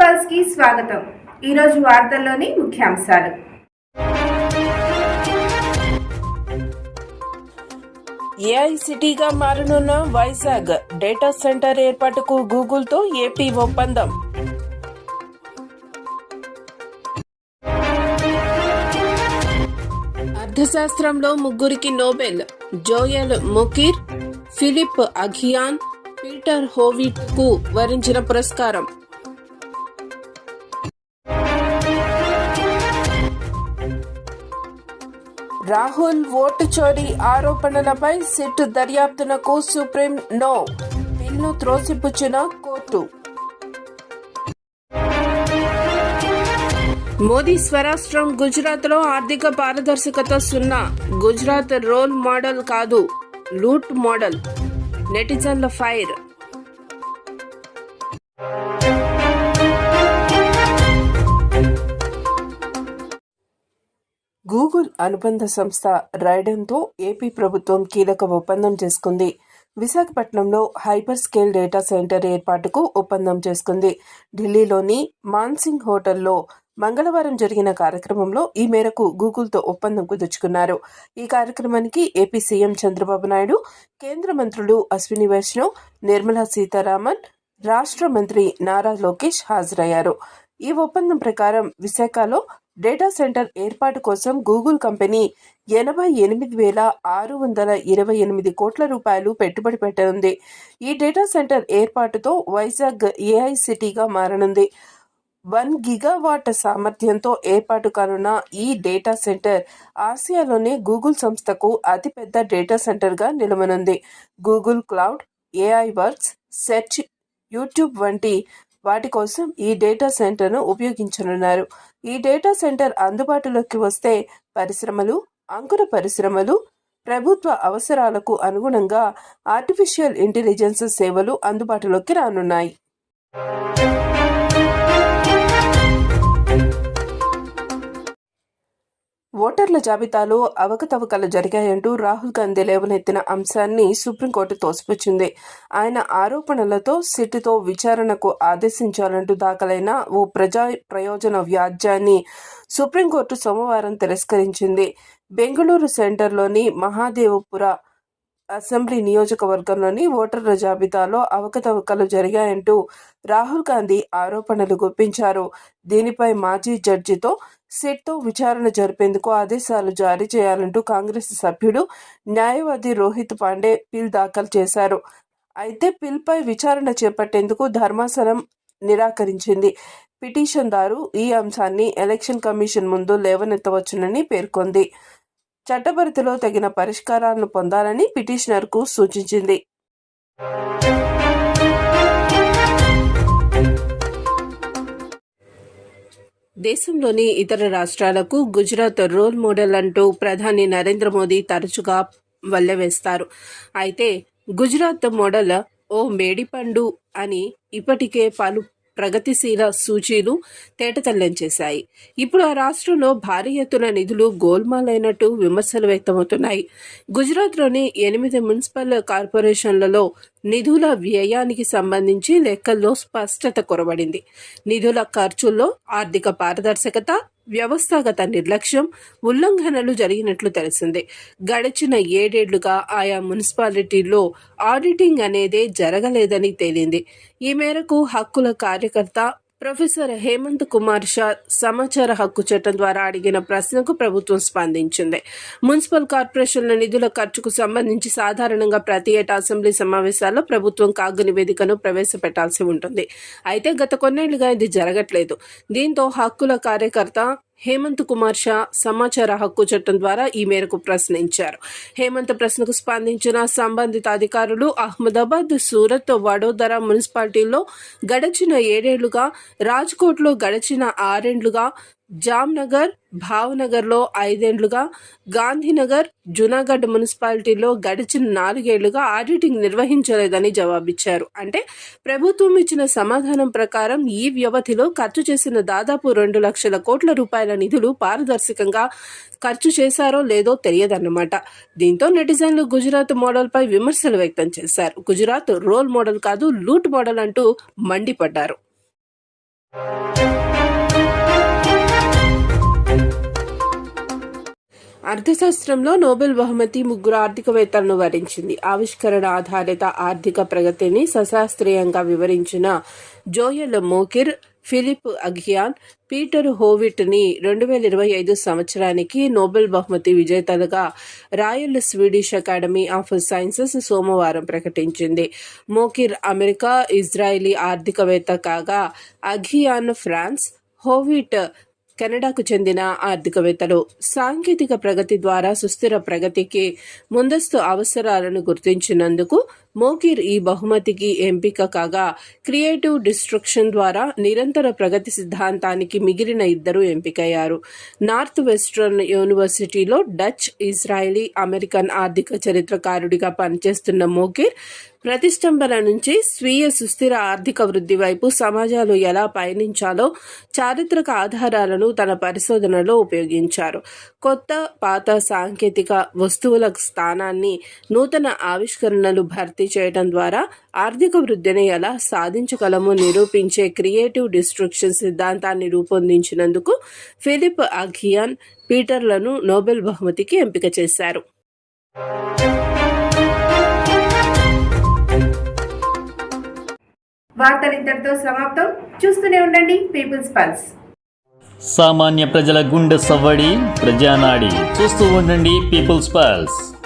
పల్స్కి స్వాగతం. ఈరోజు వార్తల్లోని ముఖ్యాంశాలు. ఏఐసిటీగా మారనున్న వైజాగ్ డేటా సెంటర్ ఏర్పాటుకు గూగుల్తో ఏపీ ఒప్పందం. అర్థశాస్త్రంలో ముగ్గురికి Nobel Joel Mokyr Philippe Aghion Peter హోవిట్కు వరించిన పురస్కారం. రాహుల్ ఓటు చోరీ ఆరోపణలపై సిట్ దర్యాప్తునకు సుప్రీం నో. బిల్లు త్రోసిపుచ్చిన కోర్టు. మోదీ స్వరాష్ట్రం గుజరాత్లో ఆర్థిక పారదర్శకత సున్నా. గుజరాత్ రోల్ మోడల్ కాదు లూట్ మోడల్. నెటిజన్ల ఫైర్. అనుబంధ సంస్థ రైడన్తో ఏపీ ప్రభుత్వం కీలక ఒప్పందం చేసుకుంది. విశాఖపట్నంలో హైపర్ స్కేల్ డేటా సెంటర్ ఏర్పాటుకు ఒప్పందం చేసుకుంది. ఢిల్లీలోని మాన్సింగ్ హోటల్లో మంగళవారం జరిగిన కార్యక్రమంలో ఈ మేరకు గూగుల్తో ఒప్పందం కుదుర్చుకున్నారు ఈ కార్యక్రమానికి ఏపీ సీఎం చంద్రబాబు నాయుడు కేంద్ర మంత్రులు అశ్విని వైష్ణవ్ నిర్మలా సీతారామన్ రాష్ట్ర మంత్రి నారా లోకేష్ హాజరయ్యారు. ఈ ఒప్పందం ప్రకారం విశాఖలో డేటా సెంటర్ ఏర్పాటు కోసం గూగుల్ కంపెనీ ఎనభై ఎనిమిది వేల ఆరు వందల ఇరవై ఎనిమిది కోట్ల రూపాయలు పెట్టుబడి పెట్టనుంది. ఈ డేటా సెంటర్ ఏర్పాటుతో వైజాగ్ ఏఐ సిటీగా మారనుంది. వన్ గిగావాట్ సామర్థ్యంతో ఏర్పాటు కానున్న ఈ డేటా సెంటర్ ఆసియాలోనే గూగుల్ సంస్థకు అతిపెద్ద డేటా సెంటర్గా నిలవనుంది. Google cloud AI works search YouTube వంటి వాటి కోసం ఈ డేటా సెంటర్ను ఉపయోగించనున్నారు. ఈ డేటా సెంటర్ అందుబాటులోకి వస్తే పరిశ్రమలు అంకుర పరిశ్రమలు ప్రభుత్వ అవసరాలకు అనుగుణంగా ఆర్టిఫిషియల్ ఇంటెలిజెన్స్ సేవలు అందుబాటులోకి రానున్నాయి. ఓటర్ల జాబితాలో అవకతవకలు జరిగాయంటూ రాహుల్ గాంధీ లేవనెత్తిన అంశాన్ని సుప్రీంకోర్టు తోసిపుచ్చింది. ఆయన ఆరోపణలతో సిట్టుతో విచారణకు ఆదేశించాలంటూ దాఖలైన ఓ ప్రజా ప్రయోజన వ్యాజ్యాన్ని సుప్రీంకోర్టు సోమవారం తిరస్కరించింది. బెంగళూరు సెంటర్లోని మహాదేవపుర అసెంబ్లీ నియోజకవర్గంలోని ఓటర్ల జాబితాలో అవకతవకలు జరిగాయంటూ రాహుల్ గాంధీ ఆరోపణలు గుప్పించారు. దీనిపై మాజీ జడ్జితో సిట్తో విచారణ జరిపేందుకు ఆదేశాలు జారీ చేయాలంటూ కాంగ్రెస్ సభ్యుడు న్యాయవాది రోహిత్ పాండే పిల్ దాఖలు చేశారు. అయితే పిల్పై విచారణ చేపట్టేందుకు ధర్మాసనం నిరాకరించింది. పిటిషన్దారు ఈ అంశాన్ని ఎలక్షన్ కమిషన్ ముందు లేవనెత్తవచ్చునని పేర్కొంది. చట్టపరిధిలో తగిన పరిష్కారాలను పొందాలని పిటిషనర్కు సూచించింది. దేశంలోని ఇతర రాష్ట్రాలకు గుజరాత్ రోల్ మోడల్ అంటూ ప్రధాని నరేంద్ర మోదీ తరచుగా వల్లెవేస్తారు. అయితే గుజరాత్ మోడల్ ఓ మేడిపండు అని ఇప్పటికే పలు ప్రగతిశీల సూచీలు తేటతెల్లం చేశాయి. ఇప్పుడు ఆ రాష్ట్రంలో భారీ ఎత్తున నిధులు గోల్మాలైనట్టు విమర్శలు వ్యక్తమవుతున్నాయి. గుజరాత్లోని ఎనిమిది మున్సిపల్ కార్పొరేషన్లలో నిధుల వ్యయానికి సంబంధించి లెక్కల్లో స్పష్టత కొరబడింది. నిధుల ఖర్చుల్లో ఆర్థిక పారదర్శకత వ్యవస్థాగత నిర్లక్ష్యం ఉల్లంఘనలు జరిగినట్లు తెలిసింది. గడిచిన ఏడేళ్ళుగా ఆయా మున్సిపాలిటీల్లో ఆడిటింగ్ అనేదే జరగలేదని తేలింది. ఈ మేరకు హక్కుల కార్యకర్త ప్రొఫెసర్ హేమంత్ కుమార్ షా సమాచార హక్కు చట్టం ద్వారా అడిగిన ప్రశ్నకు ప్రభుత్వం స్పందించింది. మున్సిపల్ కార్పొరేషన్ల నిధుల ఖర్చుకు సంబంధించి సాధారణంగా ప్రతి ఏటా అసెంబ్లీ సమావేశాల్లో ప్రభుత్వం కాగ్ నివేదికను ప్రవేశపెట్టాల్సి ఉంటుంది. అయితే గత కొన్నేళ్ళుగా ఇది జరగట్లేదు. దీంతో హక్కుల కార్యకర్త హేమంత్ కుమార్ షా సమాచార హక్కు చట్టం ద్వారా ఈ మేరకు ప్రశ్నించారు. హేమంత్ ప్రశ్నకు స్పందించిన సంబంధిత అధికారులు అహ్మదాబాద్ సూరత్ వడోదర మున్సిపాలిటీల్లో గడచిన ఏడేళ్ళుగా రాజ్కోట్లో గడచిన ఆరేండ్లుగా జామ్నగర్ భావనగర్లో ఐదేండ్లుగా గాంధీనగర్ జునాగఢ్ మున్సిపాలిటీలో గడిచిన నాలుగేళ్ళుగా ఆడిటింగ్ నిర్వహించలేదని జవాబిచ్చారు. అంటే ప్రభుత్వం ఇచ్చిన సమాధానం ప్రకారం ఈ వ్యవధిలో ఖర్చు చేసిన దాదాపు రెండు లక్షల కోట్ల రూపాయల నిధులు పారదర్శకంగా ఖర్చు చేశారో లేదో తెలియదన్నమాట. దీంతో నెటిజన్లు గుజరాత్ మోడల్పై విమర్శలు వ్యక్తం చేశారు. గుజరాత్ రోల్ మోడల్ కాదు లూట్ మోడల్ అంటూ మండిపడ్డారు. అర్థశాస్త్రంలో నోబెల్ బహుమతి ముగ్గురు ఆర్థికవేత్తలను వరించింది. ఆవిష్కరణ ఆధారిత ఆర్థిక ప్రగతిని సశాస్త్రీయంగా వివరించిన Joel Mokyr Philippe Aghion Peter హోవిట్ని రెండు వేల ఇరవై ఐదు సంవత్సరానికి నోబెల్ బహుమతి విజేతలుగా Royal Swedish Academy of Sciences సోమవారం ప్రకటించింది. మోకిర్ అమెరికా ఇజ్రాయిలీ ఆర్థికవేత్త కాగా అఘియాన్ ఫ్రాన్స్ హోవిట్ కెనడాకు చెందిన ఆర్థికవేత్తలు సాంకేతిక ప్రగతి ద్వారా సుస్థిర ప్రగతికి ముందస్తు అవసరాలను గుర్తించినందుకు మోకిర్ ఈ బహుమతికి ఎంపిక కాగా క్రియేటివ్ డిస్ట్రక్షన్ ద్వారా నిరంతర ప్రగతి సిద్ధాంతానికి మిగిలిన ఇద్దరు ఎంపికయ్యారు. నార్త్ వెస్ట్రన్ యూనివర్సిటీలో డచ్ ఇజ్రాయలీ అమెరికన్ ఆర్థిక చరిత్రకారుడిగా పనిచేస్తున్న మోకిర్ ప్రతిష్టంభన నుంచి స్వీయ సుస్థిర ఆర్థిక వృద్ధి వైపు సమాజాలు ఎలా పయనించాలో చారిత్రక ఆధారాలను తన పరిశోధనలో ఉపయోగించారు. కొత్త పాత సాంకేతిక వస్తువుల స్థానాన్ని నూతన ఆవిష్కరణలు భర్తీ చేయడం ద్వారా ఆర్థిక వృద్ధిని ఎలా సాధించగలమో నిరూపించే క్రియేటివ్ డిస్ట్రక్షన్ సిద్ధాంతాన్ని రూపొందించినందుకు ఫిలిప్ అఘియాన్ పీటర్లను నోబెల్ బహుమతికి ఎంపిక చేశారు. వార్తలు ఇంతటితో సమాప్తం. చూస్తూనే ఉండండి పీపుల్స్ పల్స్. సామాన్య ప్రజల గుండె సవ్వడి ప్రజానాడి. చూస్తూ ఉండండి పీపుల్స్ పల్స్.